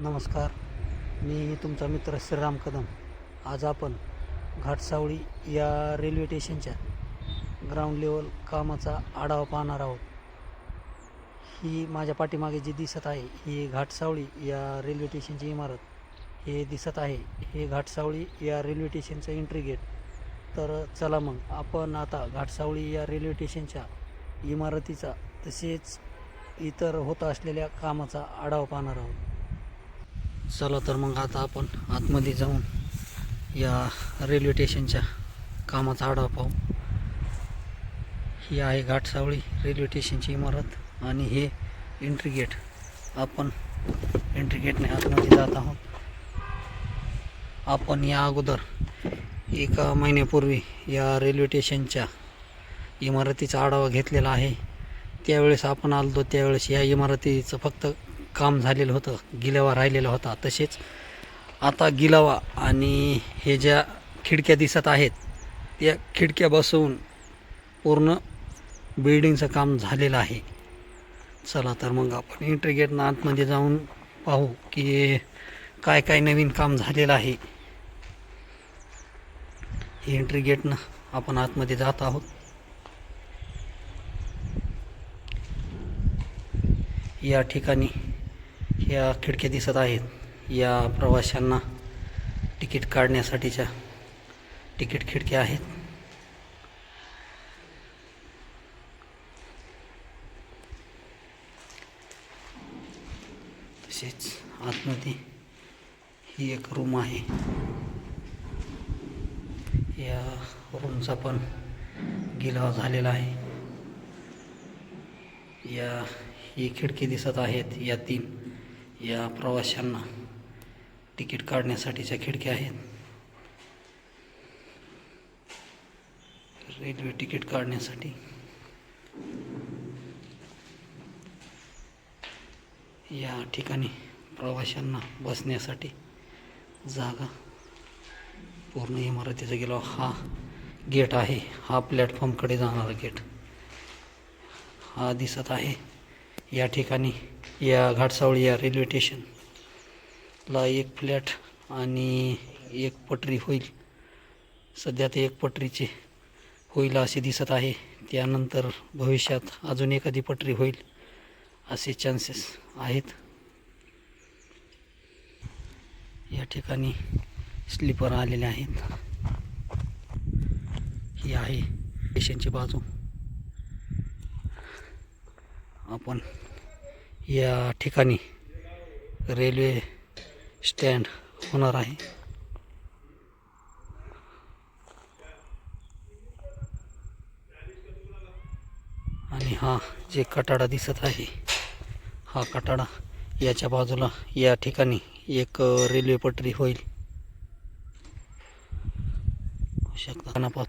नमस्कार. मी तुमचा मित्र श्रीराम कदम. आज आपण घाटसावळी या रेल्वे स्टेशनच्या ग्राउंड लेवल कामाचा आढावा पाहणार आहोत. ही माझ्या पाठीमागे जी दिसत आहे ही घाटसावळी या रेल्वे स्टेशनची इमारत. हे दिसत आहे हे घाटसावळी या रेल्वे स्टेशनचं एंट्री गेट तर चला मग आपण आता घाटसावळी या रेल्वे स्टेशनच्या इमारतीचा तसेच इतर होत असलेल्या कामाचा आढावा पाहणार आहोत. चला तर मग आता आपण आतमध्ये जाऊन या रेल्वे स्टेशनच्या कामाचा आढावा पाहू. ही आहे घाटसावळी रेल्वे स्टेशनची इमारत आणि हे एंट्री गेट आपण एंट्री गेटने आतमध्ये जात आहोत. आपण या अगोदर एका महिन्यापूर्वी या रेल्वे स्टेशनच्या इमारतीचा आढावा घेतलेला आहे. त्यावेळेस आपण आलो त्यावेळेस या इमारतीचं फक्त काम झालेलं होतं गिलावा राहिलेला होता तसेच. आता गिलावा आणि हे ज्या खिडक्या दिसत आहेत त्या खिडक्या बसवून पूर्ण बिल्डिंगचं काम झालेलं आहे. चला तर मग आपण एंट्री गेटनं आतमध्ये जाऊन पाहू की काय काय नवीन काम झालेलं आहे. हे एंट्री गेटनं आपण आतमध्ये जात आहोत. या ठिकाणी या खिडक्या दिसत आहेत. या प्रवाशांना तिकीट काढण्यासाठीच्या तिकीट खिडक्या आहेत. तसेच आतमध्ये ही एक रूम आहे. या रूमचा पण गिलाव झालेला आहे. या ही खिडकी दिसत आहेत. या तीन या प्रवाशांना तिकीट काढण्यासाठीच्या खिडक्या आहेत. रेल्वे तिकीट काढण्यासाठी. या ठिकाणी प्रवाशांना बसण्यासाठी जागा. पूर्ण इमारतीचा गेलो. हा गेट आहे. हा प्लॅटफॉर्मकडे जाणारा गेट. हा दिसत आहे. या ठिकाणी या घाटसावळी या रेल्वे स्टेशनला एक फ्लॅट आणि एक पटरी होईल. सध्या ते एक पटरीचे होईल असे दिसत आहे. त्यानंतर भविष्यात अजून एखादी पटरी होईल असे चान्सेस आहेत. या ठिकाणी स्लीपर आलेले आहेत. ही आहे स्टेशनची बाजू. आपण या ठिकाणी रेल्वे स्टँड होणार आहे. आणि हा जे कटाडा दिसत आहे हा कटाडा याच्या बाजूला या ठिकाणी एक रेल्वे पटरी होईल. शकता.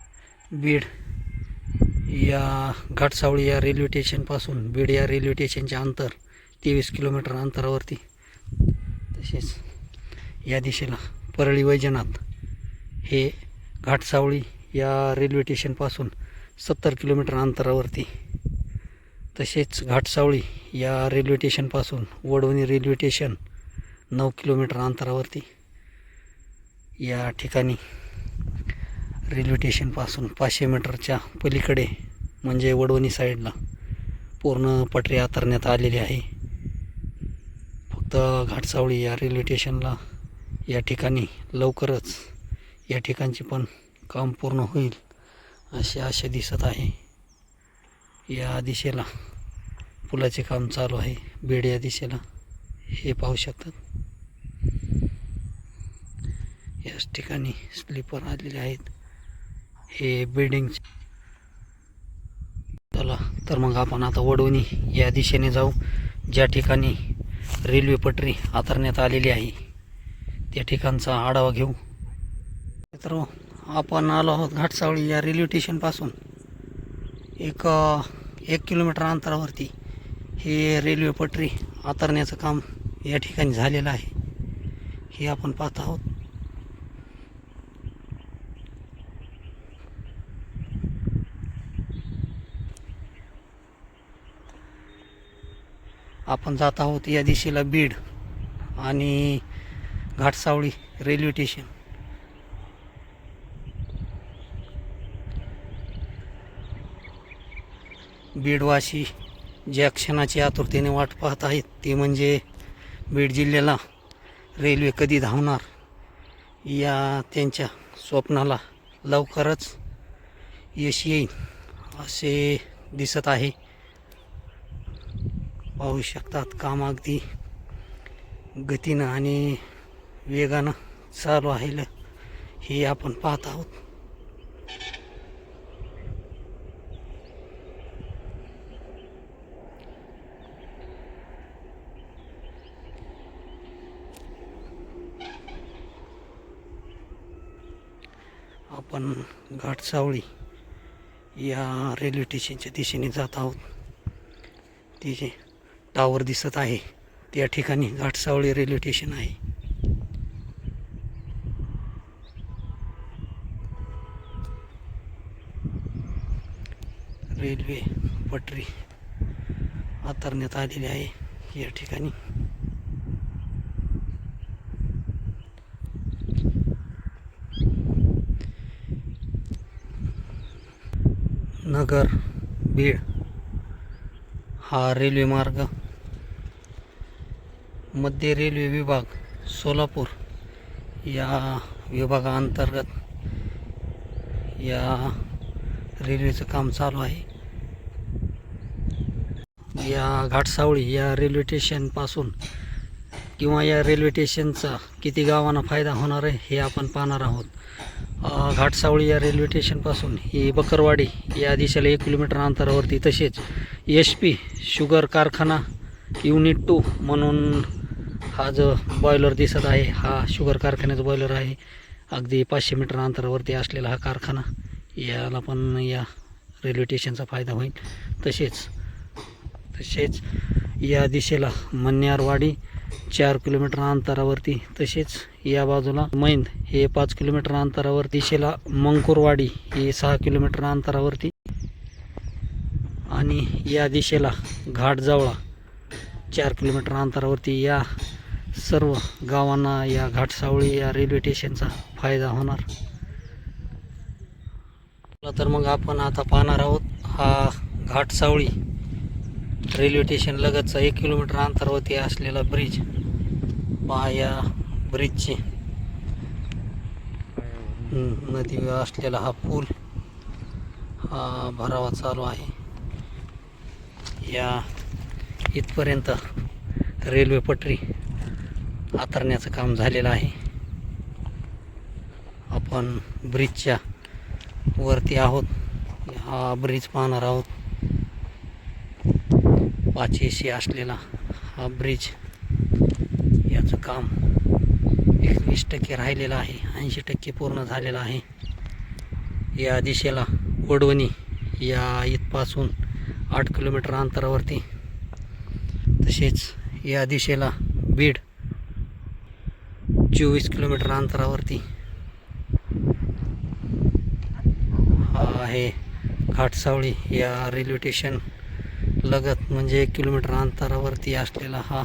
बीड या घाटसावळी या रेल्वे स्टेशनपासून बीड या रेल्वे स्टेशनचे अंतर तेवीस किलोमीटर अंतरावरती. तसेच या दिशेला परळी वैजनाथ हे घाटसावळी या रेल्वे स्टेशनपासून सत्तर किलोमीटर अंतरावरती. तसेच घाटसावळी या रेल्वे स्टेशनपासून वडवणी रेल्वे स्टेशन नऊ किलोमीटर अंतरावरती. या ठिकाणी रेल्वे स्टेशनपासून पाचशे मीटरच्या पलीकडे म्हणजे वडवणी साईडला पूर्ण पटरी आतरण्यात आलेली आहे. फक्त घाटसावळी या रेल्वे स्टेशनला या ठिकाणी लवकरच या ठिकाणचे पण काम पूर्ण होईल असे आशा दिसत आहे. या दिशेला पुलाचे काम चालू आहे. बेड या दिशेला हे पाहू शकतात. याच ठिकाणी स्लीपर आलेले आहेत. हे बिल्डिंग चला तर मग आपण आता वडवणी या दिशेने जाऊ. ज्या ठिकाणी रेल्वे पटरी आतरण्यात आलेली आहे. त्या ठिकाणचा आढावा घेऊ. मित्र आपण आलो आहोत घाटसावळी या रेल्वे स्टेशनपासून एक एक किलोमीटर अंतरावरती हे रेल्वे पटरी आतरण्याचं काम या ठिकाणी झालेलं आहे. हे आपण पाहत आहोत. आपण जात आहोत या दिशेला बीड आणि घाटसावळी रेल्वे स्टेशन. बीडवासी ज्या क्षणाची आतुरतेने वाट पाहत आहेत ते म्हणजे बीड जिल्ह्याला रेल्वे कधी धावणार? या त्यांच्या स्वप्नाला लवकरच यश येईल असे दिसत आहे. पाहू शकतात. काम अगदी गतीनं आणि वेगानं चालू आहे हे आपण पाहत आहोत. आपण घाटसावळी या रेल्वे स्टेशनच्या दिशेने जात आहोत. तिचे टावर दिसत आहे. त्या ठिकाणी घाटसावळी रेल्वे स्टेशन आहे. रेल्वे पटरी आतरण्यात आलेली आहे. या ठिकाणी नगर बीड हा रेल्वे मार्ग मध्य रेल्वे विभाग सोलापूर. या विभागाअंतर्गत या रेल्वेचं काम चालू आहे. या घाटसावळी या रेल्वे स्टेशनपासून किंवा या रेल्वे स्टेशनचा किती गावांना फायदा होणार आहे हे आपण पाहणार आहोत. घाटसावळी या रेल्वे स्टेशनपासून ही बकरवाडी या दिशेला एक किलोमीटर अंतरावरती तसेच एच पी शुगर कारखाना युनिट टू म्हणून हा जो बॉयलर दिसत आहे हा शुगर कारखान्याचा बॉयलर आहे. अगदी पाचशे मीटर अंतरावरती असलेला हा कारखाना. याला पण या रेल्वे स्टेशनचा फायदा होईल. तसेच तसेच या दिशेला मन्यारवाडी चार किलोमीटर अंतरावरती तसेच या बाजूला मैंद हे पाच किलोमीटर अंतरावर दिशेला मंकुरवाडी हे सहा किलोमीटर अंतरावरती. आणि या दिशेला घाटजावळा चार किलोमीटर अंतरावरती या सर्व गावांना या घाटसावळी या रेल्वे स्टेशनचा फायदा होणार. तर मग आपण आता पाहणार आहोत हा घाटसावळी रेल्वे स्टेशन लगतचा एक किलोमीटर अंतरावरती असलेला ब्रिज. पहा या ब्रिजचे. नदी असलेला हा पूल हा भरावा चालू आहे. या इथपर्यंत रेल्वे पटरी आतरण्याचं काम झालेलं आहे. आपण ब्रिजच्या वरती आहोत. हा ब्रिज पाहणार आहोत. पाचशे असलेला हा ब्रिज. याचं काम एकवीस टक्के राहिलेलं आहे. ऐंशी टक्के पूर्ण झालेलं आहे. या दिशेला वडवणी या इथपासून आठ किलोमीटर अंतरावरती. तसेच या दिशेला बीड चोवीस किलोमीटर अंतरावरती. हा आहे घाटसावळी या रेल्वे स्टेशन लगत म्हणजे एक किलोमीटर अंतरावरती असलेला हा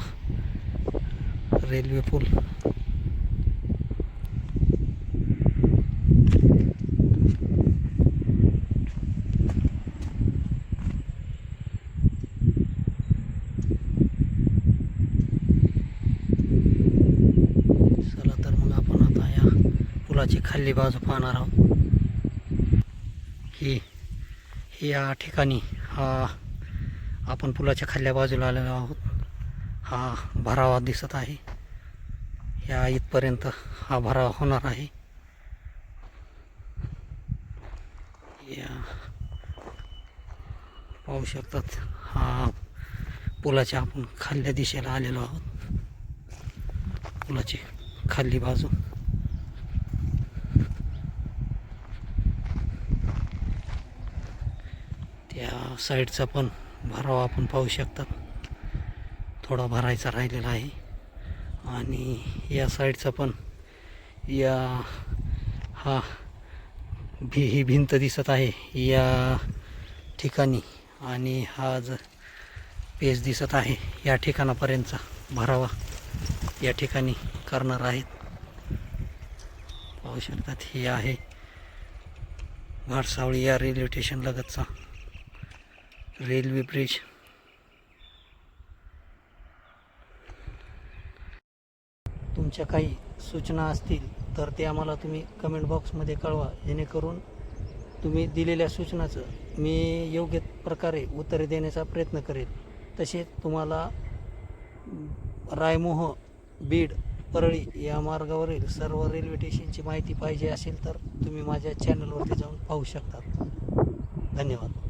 रेल्वे पूल चला तर मग आपण आता या पुलाची खाली बाजू पाहणार आहोत. ही या ठिकाणी हा आपण पुलाच्या खाल्ल्या बाजूला आलेलो आहोत. हा भरावा दिसत आहे. या इथपर्यंत हा भरावा होणार आहे. या पाहू शकतात हा पुलाच्या आपण खाल्ल्या दिशेला आलेलो आहोत. पुलाची खाल्ली बाजू त्या साईडचा पण भराव आपण पाहू शकतात. थोडा भरायचा राहिलेला आहे. आणि या साईडचा पण या हा भी ही भिंत दिसत आहे. या ठिकाणी आणि हा ज पेज दिसत आहे. या ठिकाणापर्यंतचा भरावा या ठिकाणी करणार आहेत. पाहू शकतात हे आहे घाटसावळी या रेल्वे स्टेशन लगतचा रेल्वे ब्रिज. तुमच्या काही सूचना असतील तर ते आम्हाला तुम्ही कमेंट बॉक्समध्ये कळवा जेणेकरून तुम्ही दिलेल्या सूचनाचं मी योग्य प्रकारे उत्तरे देण्याचा प्रयत्न करेन तसेच तुम्हाला रायमोह बीड परळी या मार्गावरील सर्व रेल्वे स्टेशनची माहिती पाहिजे असेल तर तुम्ही माझ्या चॅनलवरती जाऊन पाहू शकता. धन्यवाद.